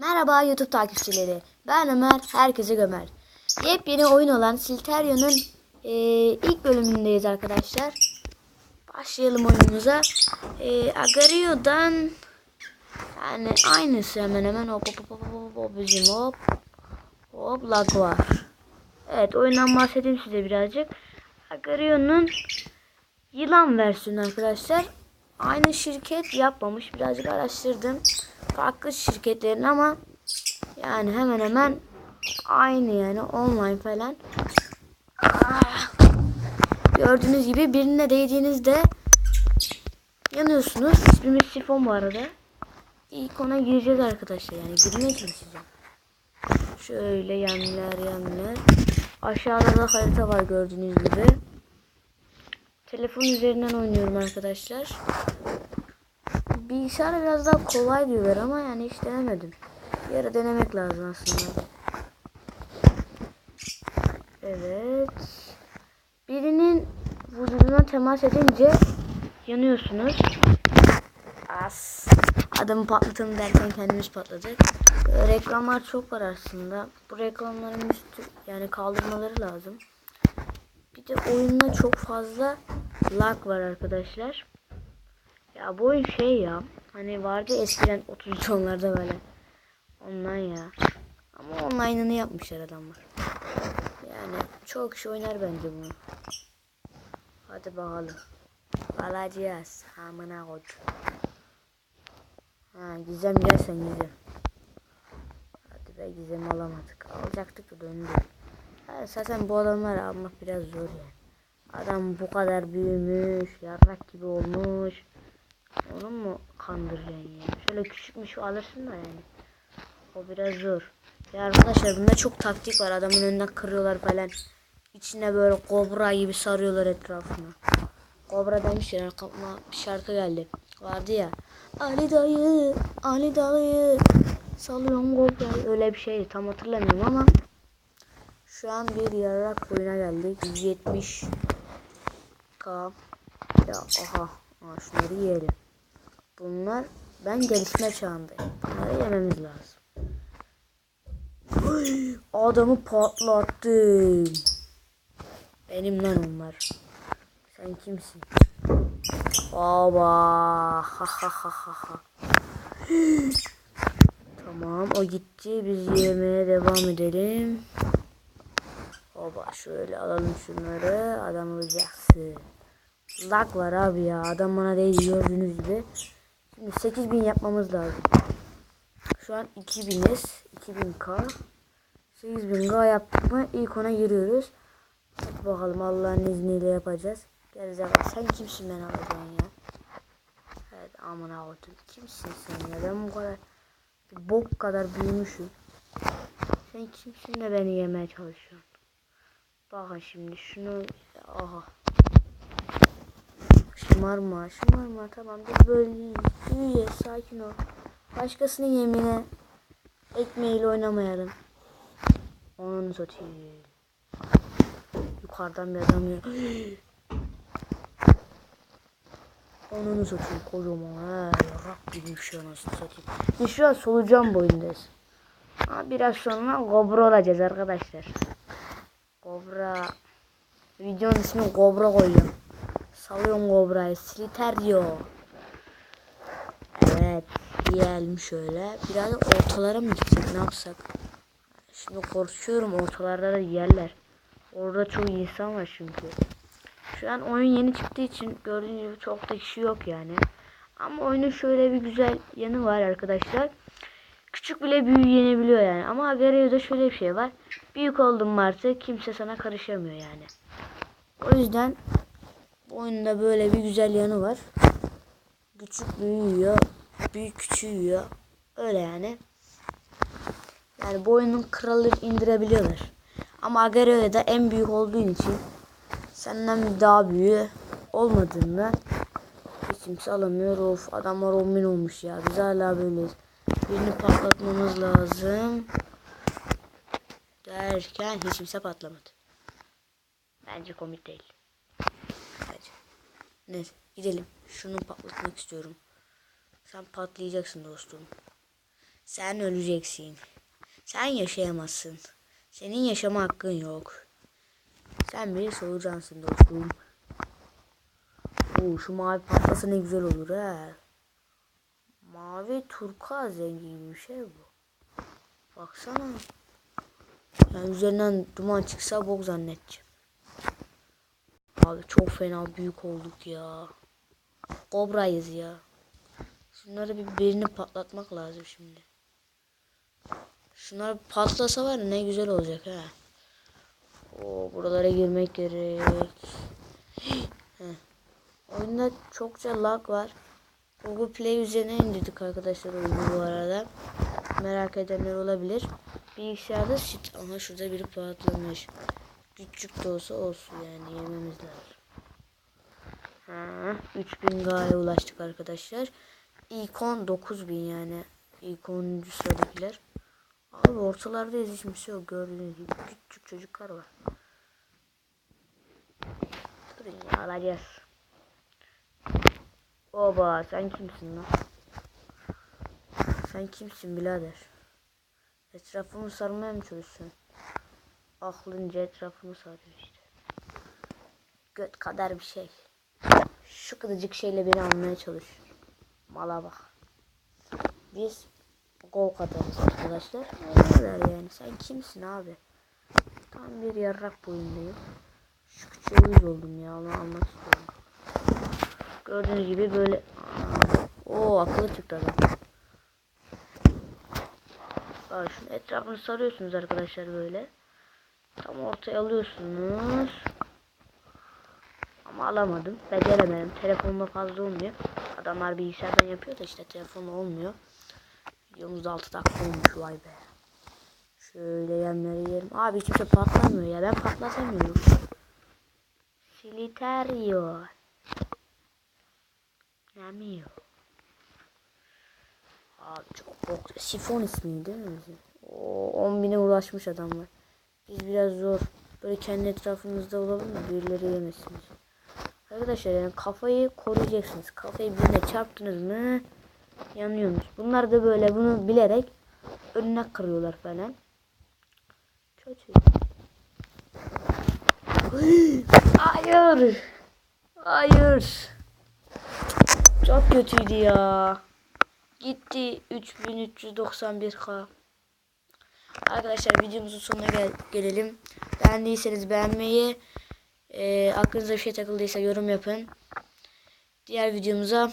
Merhaba YouTube takipçileri. Ben Ömer, herkese gömer. Yepyeni oyun olan Silterio'nun e, ilk bölümündeyiz arkadaşlar. Başlayalım oyunumuza. E, Agario'dan yani aynısı hemen hemen hop hop hop hop hop, bizim hop hop lag var. Evet oyundan bahsedeyim size birazcık. Agario'nun yılan versiyonu arkadaşlar. Aynı şirket yapmamış. Birazcık araştırdım. Farklı şirketlerin ama yani hemen hemen aynı yani online falan. Ah. Gördüğünüz gibi birine değdiğinizde yanıyorsunuz. İsmimiz Sifon bu arada. İlk ona gireceğiz arkadaşlar yani girmeye çalışacağım. Şöyle yanlar yanlar. Aşağıda da harita var gördüğünüz gibi. Telefon üzerinden oynuyorum arkadaşlar. Bilgisayar biraz daha kolay diyorlar ama yani hiç denemedim. Bir ara denemek lazım aslında. Evet. Birinin vücuduna temas edince yanıyorsunuz. As. Adamı patlatalım derken kendimiz patladık. Böyle reklamlar çok var aslında. Bu reklamların üstü yani kaldırmaları lazım. De oyunda çok fazla lag var arkadaşlar. Ya bu oyun şey ya. Hani vardı eskiden 33 onlarda böyle. Ondan ya. Ama online'ını yapmışlar adamlar. Yani çok kişi oynar bence bunu. Hadi bakalım. Alacağız. Amına koy. Ha Gizem gel sen Gizem. Hadi be Gizem alamadık. Alacaktık da döndü. Zaten bu adamları almak biraz zor yani. Adam bu kadar büyümüş, yarrak gibi olmuş. Onu mu kandıracaksın ya? Şöyle küçükmüş alırsın da yani. O biraz zor. Ya arkadaşlar bunda çok taktik var. Adamın önünden kırıyorlar falan. İçine böyle kobra gibi sarıyorlar etrafını. Kobra demişler aklıma bir şarkı geldi. Vardı ya. Ali dayı, Ali dayı. Salıyorum kobrayı. Öyle bir şeydi. Tam hatırlamıyorum ama. Şu an bir yarrak oyuna geldik. 170 K. Ya aha. Aa, şunları yiyelim. Bunlar ben gelişme çağındayım. Bunları yememiz lazım. Ay, Adamı patlattım. Benim lan onlar. Sen kimsin? Baba. Ha ha ha ha ha. Tamam o gitti. Biz yemeye devam edelim. Baba şöyle alalım şunları. Adam olacaksın. Lag var abi ya. Adam bana değil gördüğünüz gibi. Şimdi 8000 yapmamız lazım. Şu an 2000'iz. 2000k. 8000k yaptık mı ilk ona giriyoruz. Hadi bakalım Allah'ın izniyle yapacağız. Gerizekalı sen kimsin ben alacaksın ya. Evet amına koydum. Kimsin sen ya ben bu kadar bok kadar büyümüşüm. Sen kimsin de beni yemeye çalışıyorsun. Bakın şimdi şunu aha. Şımarma, şımarma tamam biz böyle büyüye sakin ol. Başkasının yemine ekmeğiyle oynamayalım. Onun satayım. Yukarıdan bir adam ya. Onun satayım kocaman ha. Yarak gibi bir şey anasını satayım. Biz şu an solucan boyundayız. Ama biraz sonra kobra olacağız arkadaşlar. Kobra. Videonun ismini kobra koyuyorum. Salıyorum kobrayı. Sliterio. Evet. Yiyelim şöyle. Biraz ortalara mı gitsek ne yapsak? Şimdi korkuyorum ortalarda da yerler. Orada çok insan var çünkü. Şu an oyun yeni çıktığı için gördüğünüz gibi çok da kişi yok yani. Ama oyunun şöyle bir güzel yanı var arkadaşlar. Küçük bile büyü yenebiliyor yani. Ama Agario'da şöyle bir şey var. Büyük oldun mu kimse sana karışamıyor yani. O yüzden bu oyunda böyle bir güzel yanı var. Küçük büyüyor. Büyük küçüğüyor. Öyle yani. Yani bu oyunun kralları indirebiliyorlar. Ama Agario'da da en büyük olduğun için senden daha büyüğü olmadığında hiç kimse alamıyor. Of adamlar 10 bin olmuş ya. Biz hala böyleyiz. Birini patlatmamız lazım. Derken hiç kimse patlamadı. Bence komik değil. Bence. Neyse gidelim. Şunu patlatmak istiyorum. Sen patlayacaksın dostum. Sen öleceksin. Sen yaşayamazsın. Senin yaşama hakkın yok. Sen bir solucansın dostum. Oo, şu mavi patlası ne güzel olur he. Mavi turkuaz gibi bir şey bu. Baksana. Yani üzerinden duman çıksa bok zannedeceğim. Abi çok fena büyük olduk ya. Kobrayız ya. Şunları bir birini patlatmak lazım şimdi. Şunlar patlasa var ne güzel olacak ha. Oo buralara girmek gerek. Oyunda çokça lag var. Google Play üzerine indirdik arkadaşlar oyunu bu arada. Merak edenler olabilir. Bilgisayarda sit. Aha şurada biri patlamış. Küçük de olsa olsun yani yememiz lazım. Ha, 3000 gaya ulaştık arkadaşlar. İlk 9000 yani. 10. sıradakiler. Abi ortalarda hiç kimse yok gördüğünüz gibi. Küçük çocuklar var. Durun ya alacağız. Oba sen kimsin lan? Sen kimsin birader? Etrafımı sarmaya mı çalışıyorsun? Aklınca etrafımı sarıyor işte. Göt kadar bir şey. Şu kıdıcık şeyle beni almaya çalışıyor. Mala bak. Biz gol kadarız arkadaşlar. Ne yani? Sen kimsin abi? Tam bir yarrak boyundayım. Şu küçüğe uyuz oldum ya. Onu istiyorum. Gördüğünüz gibi böyle. Oo akıllı çıktı adam. Bak şunu etrafını sarıyorsunuz arkadaşlar böyle. Tam ortaya alıyorsunuz. Ama alamadım. Beceremedim. Telefonla fazla olmuyor. Adamlar bilgisayardan yapıyor da işte telefonla olmuyor. Videomuzda 6 dakika olmuş vay be. Şöyle yemleri yiyelim. Abi hiçbir şey patlamıyor ya. Ben patlatamıyorum. Siliterio. Yemiyor. Abi çok korktu. Sifon ismi değil mi? O 10 bine ulaşmış adamlar. Biz biraz zor. Böyle kendi etrafımızda olalım da birileri yemesin. bizi. Arkadaşlar yani kafayı koruyacaksınız. Kafayı birine çarptınız mı yanıyorsunuz. Bunlar da böyle bunu bilerek önüne kırıyorlar falan. Kötü. Hayır. Hayır. Çok kötüydü ya. Gitti 3391k. Arkadaşlar videomuzun sonuna gel gelelim. Beğendiyseniz beğenmeyi, e, aklınıza bir şey takıldıysa yorum yapın. Diğer videomuza